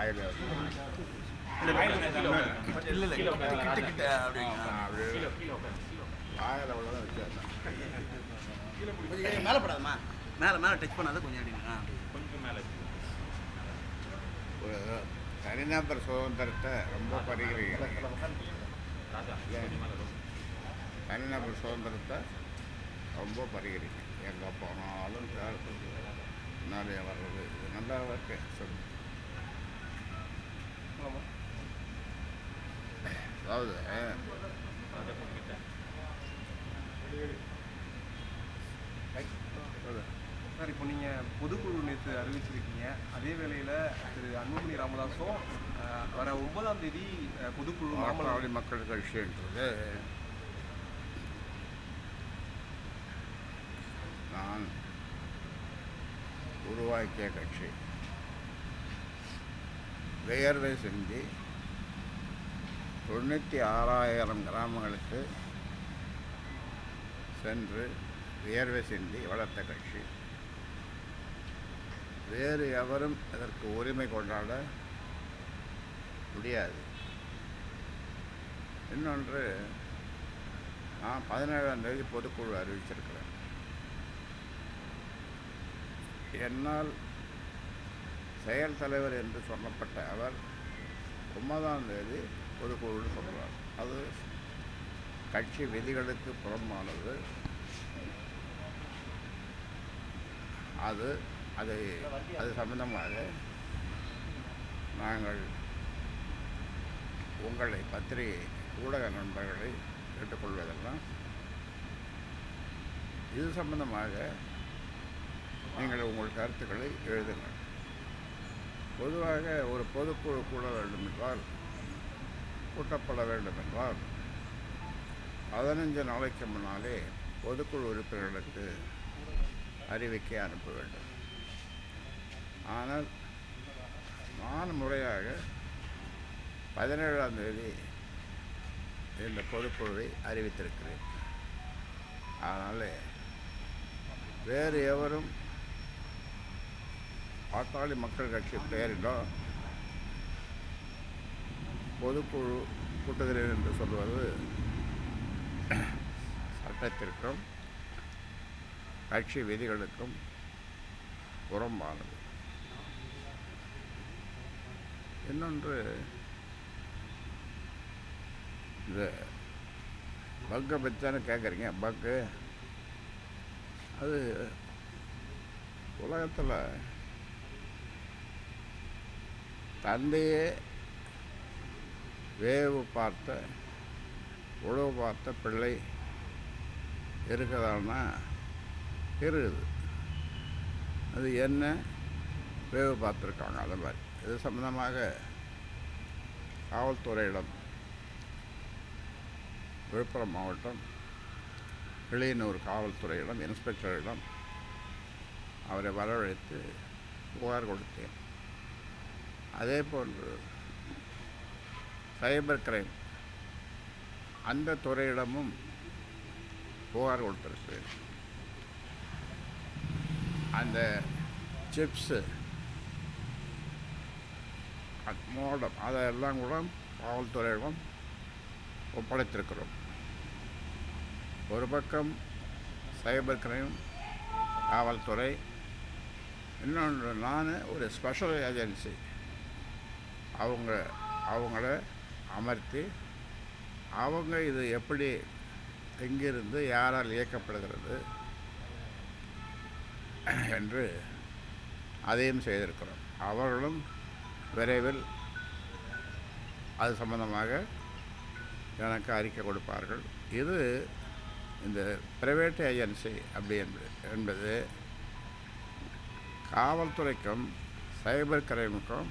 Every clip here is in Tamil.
வாயில் இல்லை இல்லை கிட்ட கிட்ட அப்படிங்க. வாயில் வச்சிருந்தேன் கொஞ்சம் மேலே படாதம்மா. மேலே மேலே டச் பண்ணாத கொஞ்சம் அப்படிங்க ஆ. ஒரு தனிநபர் சுதந்திரத்தை ரொம்ப பறிக்கிறீங்க தனிநபர் சுதந்திரத்தை ரொம்ப பறிக்கிறீங்க எங்கே போனாலும் தேர்தல் நிறைய வர்றது இது நல்லா இருக்கு. சொல்லு அதாவது. சார் இப்போ நீங்கள் பொதுக்குழு நேற்று அறிவிச்சிருக்கீங்க. அதே வேளையில் திரு அன்புமணி ராமதாஸும் வர ஒன்பதாம் தேதி பொதுக்குழு மாமலாவடி மக்கள் கட்சின்றது. நான் உருவாக்கிய கட்சி. வியர்வை சிந்தி தொண்ணூற்றி ஆறாயிரம் கிராமங்களுக்கு சென்று வியர்வை சிந்தி வளர்த்த கட்சி. வேறு எவரும் இதற்கு உரிமை கொண்டாட முடியாது. இன்னொன்று நான் பதினேழாம் தேதி பொதுக்குழு அறிவிச்சிருக்கிறேன். என்னால் செயல் தலைவர் என்று சொல்லப்பட்ட அவர் ஒன்பதாம் தேதி பொதுக்குழுன்னு சொல்கிறார் அது கட்சி விதிகளுக்கு புறம்பானது. அது அதை அது சம்பந்தமாக நாங்கள் உங்களை பத்திரிகை ஊடக நண்பர்களை கேட்டுக்கொள்வதெல்லாம் இது சம்பந்தமாக நீங்கள் உங்கள் கருத்துக்களை எழுதுங்கள். பொதுவாக ஒரு பொதுக்குழு கூட வேண்டும் என்றால் கூட்டப்பட வேண்டும் என்றால் பதினஞ்சு நாளைக்கு முன்னாலே பொதுக்குழு உறுப்பினர்களுக்கு அறிவிக்கை அனுப்ப வேண்டும். ஆனால் நான் முறையாக பதினேழாம் தேதி இந்த பொதுக்குழுவை அறிவித்திருக்கிறேன். அதனால் வேறு எவரும் பாட்டாளி மக்கள் கட்சி பெயரிடம் பொதுக்குழு கூட்டுகிறேன் என்று சொல்வது சட்டத்திற்கும் கட்சி விதிகளுக்கும் புறம்பானது. இன்னொன்று இந்த பக்கை பற்றி தானே கேட்குறீங்க பக்கு. அது உலகத்தில் தந்தையே வேவு பார்த்த உழவு பார்த்த பிள்ளை இருக்குதான்னா இருக்குது அது என்ன? வேவு பார்த்துருக்காங்க அது மாதிரி. இது சம்மந்தமாக காவல்துறையிடம் விழுப்புரம் மாவட்டம் கிளியனூர் காவல்துறையிடம் இன்ஸ்பெக்டரிடம் அவரை வரவழைத்து புகார் கொடுத்தேன். அதே போன்று சைபர் கிரைம். அந்த துறையிடமும் புகார் கொடுத்துருக்கு. அந்த சிப்ஸு மோடம் அதெல்லாம் கூட காவல்துறையிடம் ஒப்படைத்திருக்கிறோம். ஒரு பக்கம் சைபர் கிரைம் காவல்துறை இன்னொன்று நான் ஒரு ஸ்பெஷல் ஏஜென்சி. அவங்க அவங்கள அமர்த்தி அவங்க இது எப்படி எங்கிருந்து யாரால் இயக்கப்படுகிறது என்று அதையும் செய்திருக்கிறோம். அவர்களும் விரைவில் அது சம்பந்தமாக எனக்கு அறிக்கை கொடுப்பார்கள். இது இந்த பிரைவேட் ஏஜென்சி அப்படி என்பது என்பது காவல்துறைக்கும் சைபர் கிரைமுக்கும்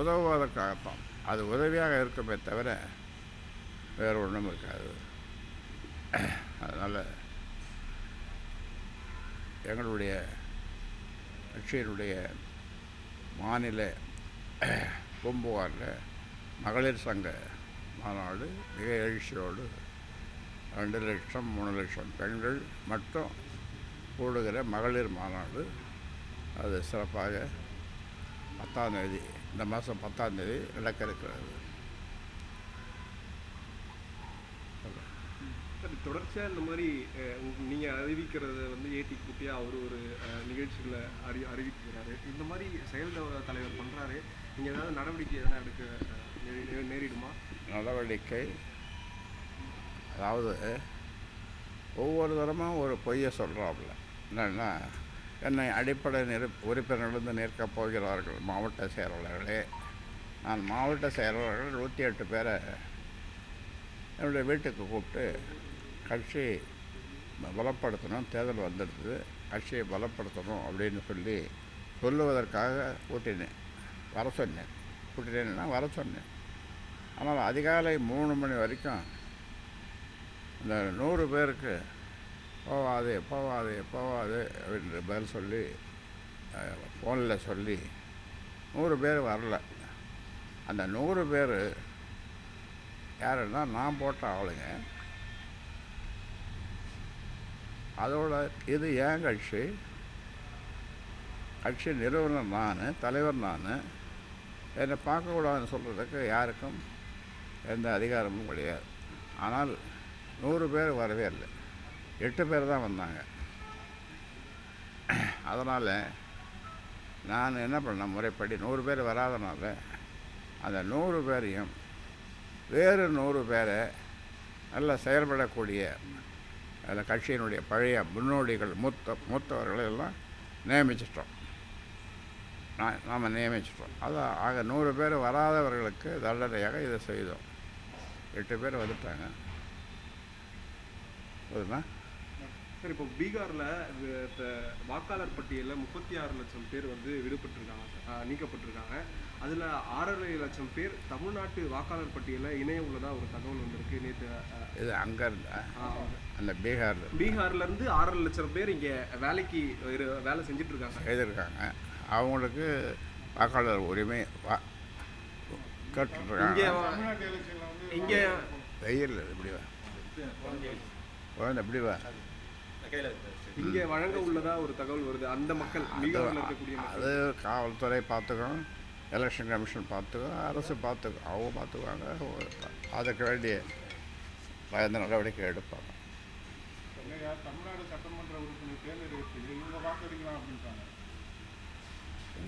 உதவுவதற்காகத்தான். அது உதவியாக இருக்குமே தவிர வேறு ஒன்றும் இருக்காது. அதனால் எங்களுடைய கட்சியினுடைய மாநில பூம்புகாரில் மகளிர் சங்க மாநாடு மிக எழுச்சியோடு ரெண்டு லட்சம் மூணு லட்சம் பெண்கள் மட்டும் கூடுகிற மகளிர் மாநாடு. அது சிறப்பாக பத்தாம் தேதி இந்த மாதம் பத்தாந்தேதி நடக்க இருக்கிறது தொடர்ச்சியாக இந்த மாதிரி நீங்கள் அறிவிக்கிறத வந்து ஏட்டி குட்டியாக அவர் ஒரு அஹ், நிகழ்ச்சியில் அறி அறிவிக்கிறாரு. இந்த மாதிரி செயல் தலைவர் பண்ணுறாரு நீங்கள் ஏதாவது நடவடிக்கை எதனா எடுக்க நேரிடுமா? நடவடிக்கை அதாவது ஒவ்வொரு தரமும் ஒரு பொய்யை சொல்கிறாப்புல என்னன்னா என்னை அடிப்படை நிறு உறுப்பினர்களிருந்து நிற்கப் போகிறார்கள் மாவட்ட செயலாளர்களே. நான் மாவட்ட செயலாளர்கள் நூற்றி எட்டு பேரை என்னுடைய வீட்டுக்கு கூப்பிட்டு கட்சி பலப்படுத்தணும் தேர்தல் வந்துடுது கட்சியை பலப்படுத்தணும் அப்படின்னு சொல்லி சொல்லுவதற்காக கூட்டினேன் வர சொன்னேன். கூட்டினேன்னா வர சொன்னேன். ஆனால் அதிகாலை மூணு மணி வரைக்கும் இந்த நூறு பேருக்கு போவாது போவாது போவாது அப்படின்ற பதில் சொல்லி ஃபோனில் சொல்லி நூறு பேர் வரல. அந்த நூறு பேர் யாருன்னா நான் போட்ட ஆளுங்க. அதோட இது ஏன் கட்சி? கட்சி நிறுவனர் நான் தலைவர் நான். என்னை பார்க்கக்கூடாதுன்னு சொல்கிறதுக்கு யாருக்கும் எந்த அதிகாரமும் கிடையாது. ஆனால் நூறு பேர் வரவே இல்லை. எட்டு பேர் தான் வந்தாங்க. அதனால் நான் என்ன பண்ணேன் முறைப்படி நூறு பேர் வராதனால அந்த நூறு பேரையும் வேறு நூறு பேரை நல்லா செயல்படக்கூடிய அந்த கட்சியினுடைய பழைய முன்னோடிகள் மூத்த மூத்தவர்களை எல்லாம் நியமிச்சிட்டோம். நான் நாம் நியமிச்சிட்டோம். அதான் ஆக நூறு பேர் வராதவர்களுக்கு தண்டனையாக இதை செய்தோம். எட்டு பேர் வந்துட்டாங்க. போதுண்ணா சார் இப்போ பீகாரில் வாக்காளர் பட்டியலில் முப்பத்தி ஆறு லட்சம் பேர் வந்து விடுபட்டிருக்காங்க சார். நீக்கப்பட்டிருக்காங்க. அதில் ஆறரை லட்சம் பேர் தமிழ்நாட்டு வாக்காளர் பட்டியலில் இணைய உள்ளதா ஒரு தகவல் வந்திருக்கு நேற்று இது அங்கே இருந்தா அந்த பீகாரில். பீகார்ல இருந்து ஆறரை லட்சம் பேர் இங்க வேலைக்கு வேலை செஞ்சுட்டு இருக்காங்க செய்திருக்காங்க. அவங்களுக்கு வாக்காளர் உரிமை வா இங்க கேட்டுருக்காங்க இங்க வெயில் இப்படி வா. குழந்தை இப்படி வா. இங்க வழங்க உள்ளதா ஒரு தகவல் வருது? அந்த மக்கள் பீகார்ல இருக்கக்கூடிய அது காவல்துறை பார்த்துக்கும் எலெக்ஷன் கமிஷன் பார்த்துக்கும் அரசு பார்த்துக்கும் அவங்க பார்த்துக்குவாங்க. அதுக்கு வேண்டிய பயந்த நடவடிக்கை எடுப்பாங்க. தமிழ்நாடு சட்டமன்ற உறுப்பினர் தேர்ந்தெடுக்கிறதுக்கு இவங்க வாக்களிக்கலாம் அப்படின்ட்டாங்க.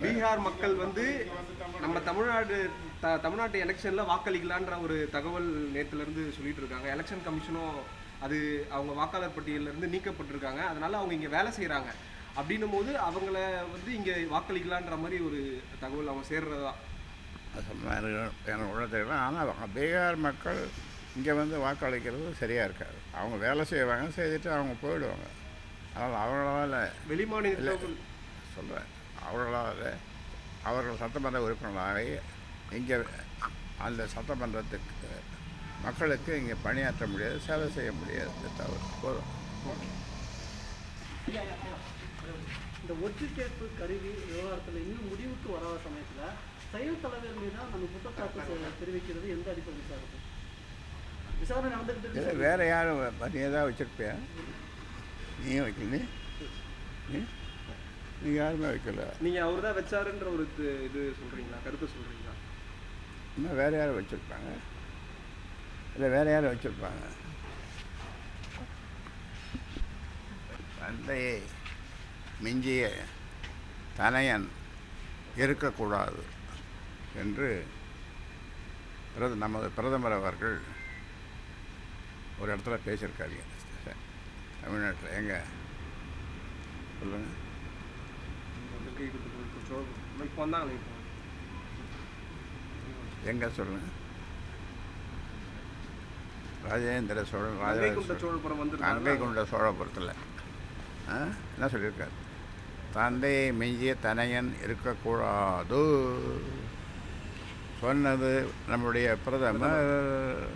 பீகார் மக்கள் வந்து நம்ம தமிழ்நாடு த தமிழ்நாட்டு எலெக்ஷன்ல வாக்களிக்கலான்ற ஒரு தகவல் நேத்துல இருந்து சொல்லிட்டு இருக்காங்க. எலெக்ஷன் கமிஷனும் அது அவங்க வாக்காளர் பட்டியல்ல இருந்து நீக்கப்பட்டிருக்காங்க. அதனால அவங்க இங்க வேலை செய்றாங்க. அப்படின்னும் போது அவங்கள வந்து இங்க வாக்களிக்கலான்ற மாதிரி ஒரு தகவல் அவங்க சேர்றதா? எனக்கு உள்ள ஆனால் பீகார் மக்கள் இங்கே வந்து வாக்களிக்கிறது சரியாக இருக்காது. அவங்க வேலை செய்வாங்க செய்துட்டு அவங்க போயிடுவாங்க. அதனால் அவங்களால வெளிமாநிலத்தவர்கள் சொல்கிறேன் அவர்களால் அவர்கள் சட்டமன்ற உறுப்பினர்களாகி இங்கே அந்த சட்டமன்றத்துக்கு மக்களுக்கு இங்கே பணியாற்ற முடியாது சேவை செய்ய முடியாது தவிர போதும். இந்த ஒற்று கேட்பு கருவி விவகாரத்தில் இன்னும் முடிவுக்கு வராத சமயத்தில் செயல் தலைவர் மீது நம்ம குற்றச்சாட்டு தெரிவிக்கிறது எந்த அடிப்படையில் சார் இருக்கு விசாரணை இருக்கு. வேறு யாரும் நீ ஏதாவது வச்சுருப்பியா? நீயும் வைக்கல நீ? நீ? நீ யாருமே வைக்கல. நீங்க அவர் தான் வச்சாருன்ற ஒரு இது சொல்றீங்களா? கருத்து சொல்றீங்களா? இன்னும் வேறு யாரும் வச்சுருப்பாங்க. இல்லை வேறு யாரும் வச்சுருப்பாங்க தந்தையை மிஞ்சிய தனையன் இருக்கக்கூடாது என்று பிரத நமது பிரதமர் அவர்கள் ஒரு இடத்துல பேசியிருக்காருங்க தமிழ்நாட்டில். எங்க? சொல்லுங்கள் எங்கே சொல்லுங்கள் ராஜேந்திர சோழன் சோழன் சோழபுரம் கங்கை கொண்ட சோழபுரத்தில் என்ன சொல்லியிருக்காரு? தந்தையை மிஞ்சிய தனையன் இருக்கக்கூடாது. சொன்னது நம்முடைய பிரதமர்.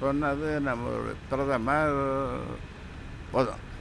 சொன்னது நம்மளுடைய பிரதமர். போதும்.